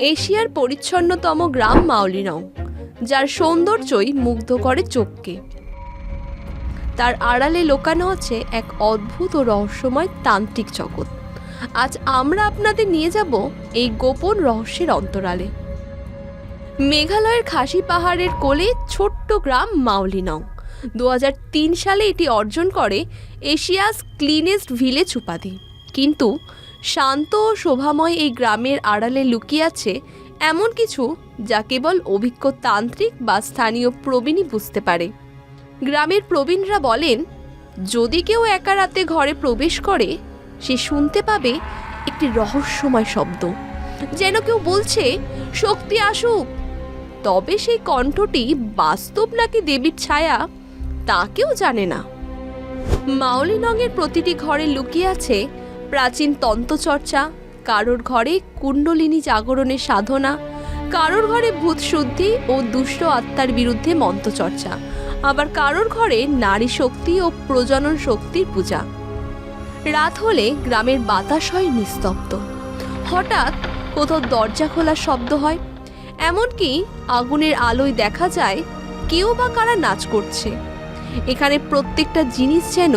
এশিয়ার পরিচ্ছন্নতম গ্রাম মাউলিনং যার সৌন্দর্যই মুগ্ধ করে চোখকে। তার আড়ালে লোকানো আছে এক অদ্ভুত ও রহস্যময় তান্ত্রিক জগৎ। আজ আমরা আপনাদের নিয়ে যাব এই গোপন রহস্যের অন্তরালে। মেঘালয়ের খাসি পাহাড়ের কোলে ছোট্ট গ্রাম মাওলিনং দু হাজার তিন সালে এটি অর্জন করে এশিয়াস ক্লিনেস্ট ভিলেজ উপাধি। কিন্তু শান্ত ও শোভাময় এই গ্রামের আড়ালে লুকিয়ে আছে এমন কিছু যা কেবল অভিজ্ঞ তান্ত্রিক বা স্থানীয় প্রবীণই বুঝতে পারে। গ্রামের প্রবীণরা বলেন, যদি কেউ একা রাতে ঘরে প্রবেশ করে, সে শুনতে পাবে একটি রহস্যময় শব্দ। যেন কেউ বলছে, শক্তি আসুক তবে সেই কণ্ঠটি বাস্তব নাকি দেবীর ছায়া, তা কেউ জানে না। মাওলিনংয়ের প্রতিটি ঘরে লুকিয়ে আছে প্রাচীন তন্ত্রচর্চা, কারোর ঘরে কুণ্ডলিনী জাগরণের সাধনা, কারোর ঘরে ভূত শুদ্ধি ও দুষ্ট আত্মার বিরুদ্ধে মন্ত্রচর্চা, আবার কারোর ঘরে নারী শক্তি ও প্রজনন শক্তির পূজা। রাত হলে গ্রামের বাতাস হয় নিস্তব্ধ। হঠাৎ কোথাও দরজা খোলার শব্দ হয়, এমনকি আগুনের আলোয় দেখা যায় কেউ বা কারা নাচ করছে। এখানে প্রত্যেকটা জিনিস যেন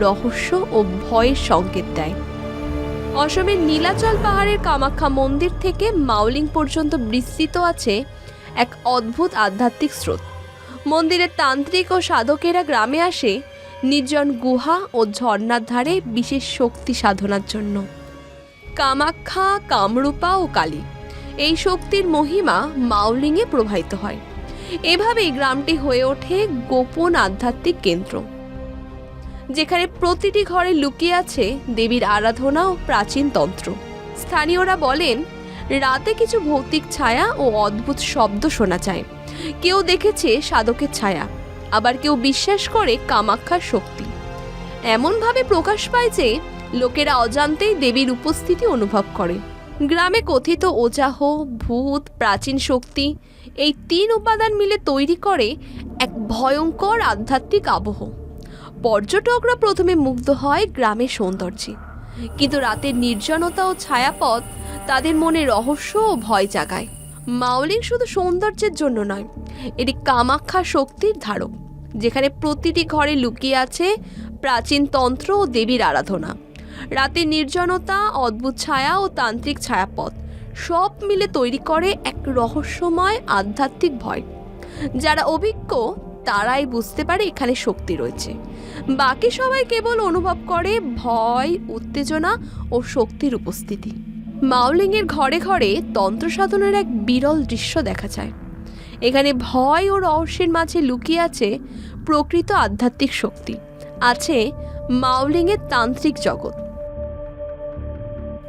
রহস্য ও ভয়ের সংকেত দেয়। অসমের নীলাচল পাহাড়ের কামাখ্যা মন্দির থেকে মাউলিং পর্যন্ত বিস্তৃত আছে এক অদ্ভুত আধ্যাত্মিক স্রোত। মন্দিরের তান্ত্রিক ও সাধকেরা গ্রামে আসে নির্জন গুহা ও ঝর্ণার ধারে বিশেষ শক্তি সাধনার জন্য। কামাখ্যা, কামরূপা ও কালী, এই শক্তির মহিমা মাউলিংয়ে প্রবাহিত হয়। এভাবেই গ্রামটি হয়ে ওঠে গোপন আধ্যাত্মিক কেন্দ্র। যেখানে প্রতিটি ঘরে লুকিয়ে আছে দেবীর আরাধনা ও প্রাচীন তন্ত্র। স্থানীয়রা বলেন, রাতে কিছু ভৌতিক ছায়া ও অদ্ভুত শব্দ শোনা যায়। কেউ দেখেছে সাধকের ছায়া, আবার কেউ বিশ্বাস করে কামাখ্যার শক্তি। এমনভাবে প্রকাশ পায় যে, লোকেরা অজান্তেই দেবীর উপস্থিতি অনুভব করে। গ্রামে কথিত ওজাহ, ভূত, প্রাচীন শক্তি, এই তিন উপাদান মিলে তৈরি করে এক ভয়ঙ্কর আধ্যাত্মিক আবহ। পর্যটকরা প্রথমে মুগ্ধ হয় গ্রামের সৌন্দর্যে। কিন্তু রাতের নির্জনতা ও ছায়াপথ তাদের মনে রহস্য ও ভয় জাগায়। মাউলিং শুধু সৌন্দর্যের জন্য নয়, এটি কামাখ্যা শক্তির ধারক, যেখানে প্রতিটি ঘরে লুকিয়ে আছে প্রাচীন তন্ত্র ও দেবীর আরাধনা। রাতের নির্জনতা, অদ্ভুত ছায়া ও তান্ত্রিক ছায়াপথ। সব মিলে তৈরি করে এক রহস্যময় আধ্যাত্মিক ভয়। যারা অভিজ্ঞ, তারাই বুঝতে পারে এখানে শক্তি রয়েছে। বাকি সবাই কেবল অনুভব করে ভয়, উত্তেজনা ও শক্তির উপস্থিতি। মাউলিংয়ের ঘরে ঘরে তন্ত্র সাধনের এক বিরল দৃশ্য দেখা যায়। এখানে ভয় ও রহস্যের মাঝে লুকিয়ে আছে প্রকৃত আধ্যাত্মিক শক্তি। আছে মাউলিংয়ের তান্ত্রিক জগৎ।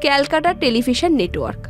Calcutta television network.